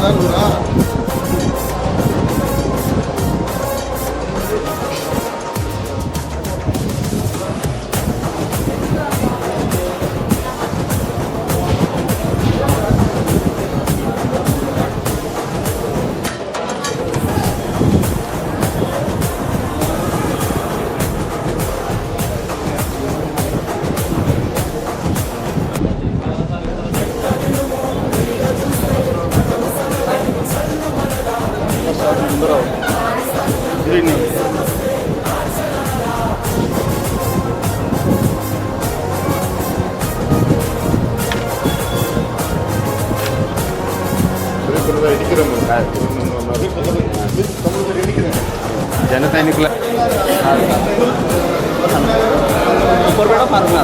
அதான் జన సైనికుల పొరపాటు formula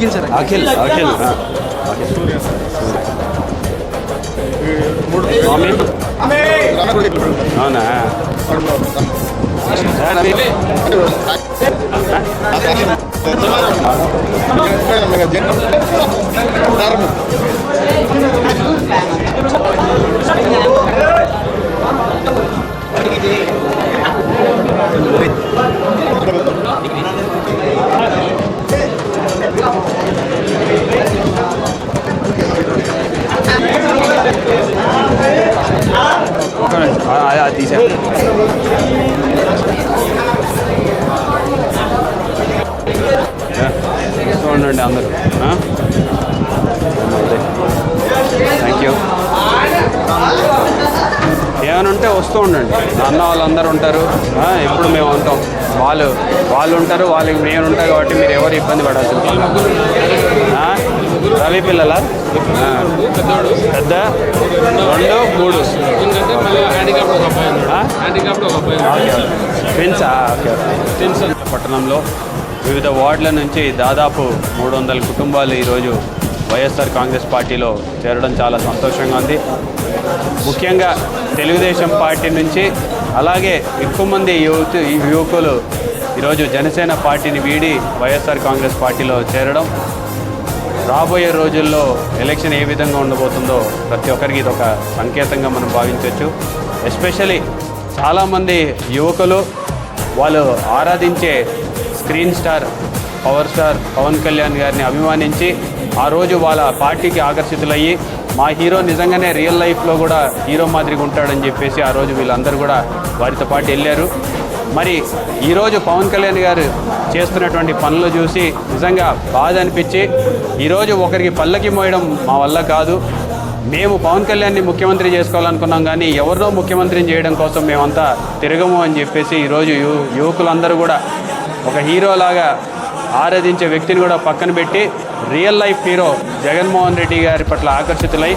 Akhil sir Akhil. Akhil అవునా? చూడండి ఉండండి అందరూ థ్యాంక్ యూ ఏమైనా ఉంటే వస్తూ ఉండండి. అన్న వాళ్ళందరూ ఉంటారు. ఎప్పుడు మేము ఉంటాం. వాళ్ళు వాళ్ళు ఉంటారు వాళ్ళకి మేము ఉంటాం కాబట్టి మీరు ఎవరు ఇబ్బంది పడాల్సిన రవి పిల్లల? పెద్ద? రెండు మూడు. ట్విన్సా ఓకే ట్విన్స్ పట్టణంలో వివిధ వార్డుల నుంచి దాదాపు మూడు వందల కుటుంబాలు ఈరోజు వైఎస్ఆర్ కాంగ్రెస్ పార్టీలో చేరడం చాలా సంతోషంగా ఉంది. ముఖ్యంగా తెలుగుదేశం పార్టీ నుంచి అలాగే ఎక్కువ మంది యువత యువకులు ఈరోజు జనసేన పార్టీని వీడి వైఎస్ఆర్ కాంగ్రెస్ పార్టీలో చేరడం రాబోయే రోజుల్లో ఎలక్షన్ ఏ విధంగా ఉండబోతుందో ప్రతి ఒక్కరికి ఇది ఒక సంకేతంగా మనం భావించవచ్చు. ఎస్పెషలీ చాలామంది యువకులు వాళ్ళు ఆరాధించే screen star power star Pawan Kalyan గారిని అభిమానించి ఆ రోజు వాళ్ళ పార్టీకి ఆకర్షితులయ్యి మా హీరో నిజంగానే రియల్ లైఫ్లో కూడా హీరో మాదిరిగా ఉంటాడని చెప్పేసి ఆ రోజు వీళ్ళందరూ కూడా వారితో పాటు వెళ్ళారు. మరి ఈరోజు పవన్ కళ్యాణ్ గారు చేస్తున్నటువంటి పనులు చూసి నిజంగా బాధ అనిపించి ఈరోజు ఒకరికి పల్లకి మోయడం మా వల్ల కాదు. మేము పవన్ కళ్యాణ్ని ముఖ్యమంత్రి చేసుకోవాలనుకున్నాం కానీ ఎవరినో ముఖ్యమంత్రిని చేయడం కోసం మేమంతా తిరగము అని చెప్పేసి ఈరోజు యు యువకులందరూ కూడా ఒక హీరోలాగా ఆరాధించే వ్యక్తిని కూడా పక్కన పెట్టి real life hero Jaganmohan Reddy గారి పట్ల ఆకర్షితులై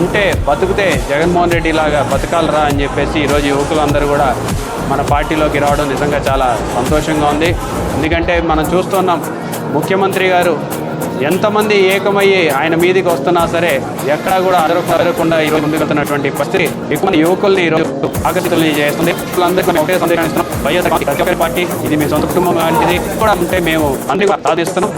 ఉంటే బతికితే జగన్మోహన్ రెడ్డి లాగా బతకాలరా అని చెప్పేసి ఈరోజు యువకులందరూ కూడా మన పార్టీలోకి రావడం నిజంగా చాలా సంతోషంగా ఉంది. ఎందుకంటే మనం చూస్తున్నాం ముఖ్యమంత్రి గారు ఎంతమంది ఏకమయ్యి ఆయన మీదికి వస్తున్నా సరే ఎక్కడా కూడా అదరకుండా ఈరోజు ముందుకు వెళ్తున్నటువంటి పరిస్థితి. ఎక్కువ యువకుల్ని ఈరోజు ఆకర్షితుల్ని చేస్తుంది. ఒకటే సందేశం వైఎస్ఆర్ ప్రతి ఒక్కరి పార్టీ ఇది మీ సొంత కుటుంబం లాంటిది. కూడా ఉంటే మేము అన్ని సాధిస్తున్నాం.